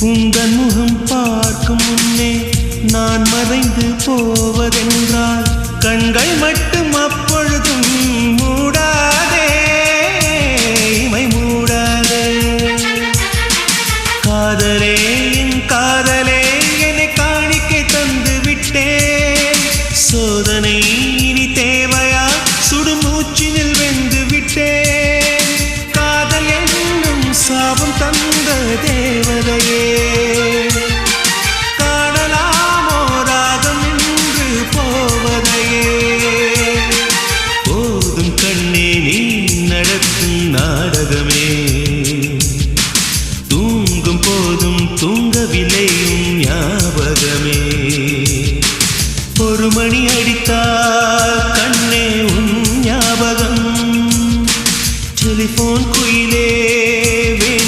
உந்தன் முகம் பார்க்கும் முன்னே நான் மறைந்து போவதென்றால் கண்கள் மட்டும் அப்பொழுதும் மூடாதே இமை மூடாதே. காதலே என் காதலே என்னை காணிக்கை தந்து விட்டே சோதனை இனி தேவையா? சுடுமூச்சினில் வெந்து விட்டே காதல் என்னும் சாபம் தந்த தேவதையே உலகமே தூங்கும் போதும் தூங்கவில்லையும் ஞாபகமே. ஒரு மணி அடித்தால் கண்ணே உன் ஞாபகம். டெலிஃபோன் குயிலே